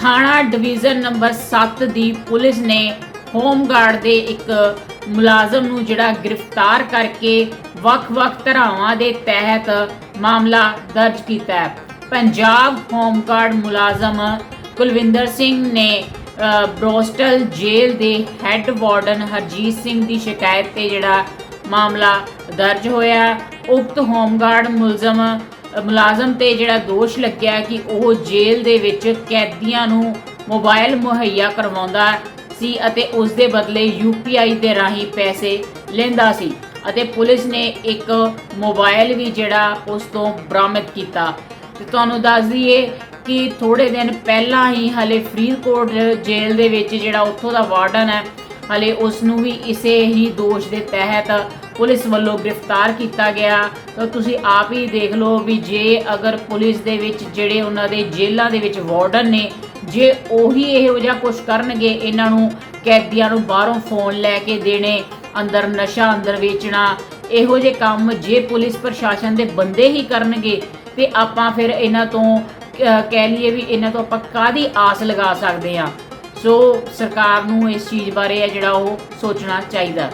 ਥਾਣਾ division number 7 ਦੀ police ਨੇ ਹੋਮਗਾਰਡ ਦੇ ਇੱਕ ਮੁਲਾਜ਼ਮ ਨੂੰ ਜਿਹੜਾ ਗ੍ਰਿਫਤਾਰ ਕਰਕੇ ਵੱਖ-ਵੱਖ ਧਰਾਵਾਂ ਦੇ ਤਹਿਤ ਮਾਮਲਾ ਦਰਜ ਕੀਤਾ ਹੈ। ਪੰਜਾਬ ਹੋਮਗਾਰਡ ਮੁਲਾਜ਼ਮ ਕੁਲਵਿੰਦਰ ਸਿੰਘ ਨੇ ਅ, ਬਰੋਸਟਲ ਜੇਲ੍ਹ ਦੇ ਹੈੱਡ ਵਾਰਡਨ ਹਰਜੀਤ ਸਿੰਘ ਦੀ ਸ਼ਿਕਾਇਤ ਤੇ ਜਿਹੜਾ ਮਾਮਲਾ ਦਰਜ ਹੋਇਆ। ਉਕਤ ਹੋਮਗਾਰਡ ਮੁਲਜ਼ਮ ਮੁਲਾਜ਼ਮ ਤੇ ਜਿਹੜਾ ਦੋਸ਼ ਲੱਗਿਆ ਕਿ ਉਹ ਜੇਲ੍ਹ ਦੇ ਵਿੱਚ ਕੈਦੀਆਂ ਨੂੰ ਮੋਬਾਈਲ ਮੁਹੱਈਆ ਕਰਵਾਉਂਦਾ ਸੀ ਅਤੇ ਉਸ ਦੇ ਬਦਲੇ ਯੂਪੀਆਈ ਦੇ ਰਾਹੀਂ ਪੈਸੇ ਲੈਂਦਾ ਸੀ ਅਤੇ ਪੁਲਿਸ ਨੇ ਇੱਕ ਮੋਬਾਈਲ ਵੀ ਜਿਹੜਾ ਉਸ ਤੋਂ ਬਰਾਮਦ ਕੀਤਾ। ਤੇ ਤੁਹਾਨੂੰ ਦੱਸ ਦਈਏ ਕਿ ਥੋੜੇ ਦਿਨ ਪਹਿਲਾਂ ਹੀ ਹਲੇ ਫਰੀਦਕੋਟ ਜੇਲ੍ਹ ਦੇ ਵਿੱਚ ਜਿਹੜਾ ਉੱਥੋਂ ਦਾ ਵਾਰਡਨ ਹੈ ਹਲੇ ਉਸ ਨੂੰ ਵੀ ਇਸੇ ਹੀ ਦੋਸ਼ ਦੇ ਤਹਿਤ ਪੁਲਿਸ ਵੱਲੋਂ ਗ੍ਰਿਫਤਾਰ ਕੀਤਾ ਗਿਆ। ਤਾਂ ਤੁਸੀਂ ਆਪ ਹੀ ਦੇਖ ਲਓ ਵੀ ਜੇ ਅਗਰ ਪੁਲਿਸ ਦੇ ਵਿੱਚ ਜਿਹੜੇ ਉਹਨਾਂ ਦੇ ਜੇਲ੍ਹਾਂ ਦੇ ਵਿੱਚ ਵਾਰਡਨ ਨੇ, ਜੇ ਉਹੀ ਇਹੋ ਜਿਹਾ ਕੁਝ ਕਰਨਗੇ, ਇਹਨਾਂ ਨੂੰ ਕੈਦੀਆਂ ਨੂੰ ਬਾਹਰੋਂ ਫੋਨ ਲੈ ਕੇ ਦੇਣੇ, ਅੰਦਰ ਨਸ਼ਾ ਅੰਦਰ ਵੇਚਣਾ, ਇਹੋ ਜਿਹੇ ਕੰਮ ਜੇ ਪੁਲਿਸ ਪ੍ਰਸ਼ਾਸਨ ਦੇ ਬੰਦੇ ਹੀ ਕਰਨਗੇ, ਤੇ ਆਪਾਂ ਫਿਰ ਇਹਨਾਂ ਤੋਂ ਕਹਿ ਲਈਏ ਵੀ ਇਹਨਾਂ ਤੋਂ ਆਪਾਂ ਕਾਦੀ ਆਸ ਲਗਾ ਸਕਦੇ ਹਾਂ। ਸੋ ਸਰਕਾਰ ਨੂੰ ਇਸ ਚੀਜ਼ ਬਾਰੇ ਹੈ ਜਿਹੜਾ ਉਹ ਸੋਚਣਾ ਚਾਹੀਦਾ।